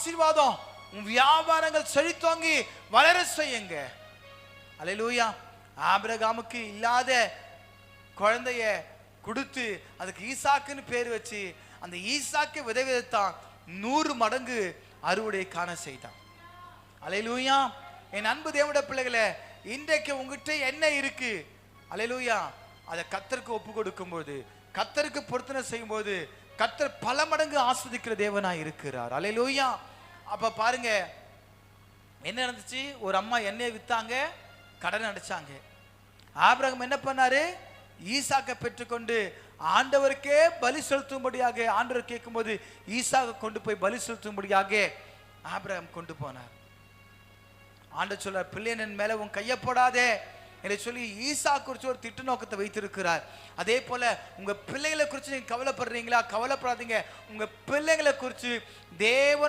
ஆசீர்வாதம் உன் வியாபாரங்கள் செழித்தோங்கி வளர செய்யுங்க. அல்லேலூயா. ஆபிரகாமுக்கு இல்லாத குழந்தைய கொடுத்து அதுக்கு ஈசாக்குன்னு பேர் வச்சு அந்த ஈசாக்கு விதை விதைத்தான் நூறு மடங்கு அறுவடை காண செய்தான். அலையிலூயா என் அன்பு தேவட பிள்ளைகளை இன்றைக்கு உங்ககிட்ட என்ன இருக்கு? அலையிலூயா அதை கத்தருக்கு ஒப்பு கொடுக்கும்போது கத்தருக்கு பொருத்தனை செய்யும்போது கத்தர் பல மடங்கு ஆஸ்வதிக்கிற தேவனா இருக்கிறார். அலையிலூயா அப்ப பாருங்க என்ன நடந்துச்சு? ஒரு அம்மா எண்ணெயை வித்தாங்க கடன் அடைச்சாங்க. ஆபிரகம் என்ன பண்ணாரு? ஈசாக்க பெற்றுக்கொண்டு ஆண்டவருக்கே பலி செலுத்தும்படியாக ஆண்டவர் கேட்கும்போது ஈசாக கொண்டு போய் பலி செலுத்தும்படியாக ஆபிரகம் கொண்டு போனார். ஆண்ட சொல்றார் பிள்ளையன் மேல உன் கையை போடாதே என்று சொல்லி ஈசா குறித்து ஒரு திட்டு நோக்கத்தை வைத்திருக்கிறார். அதே போல உங்க பிள்ளைகளை குறித்து நீங்க கவலைப்படுறீங்களா? கவலைப்படாதீங்க. உங்க பிள்ளைகளை குறித்து தேவன்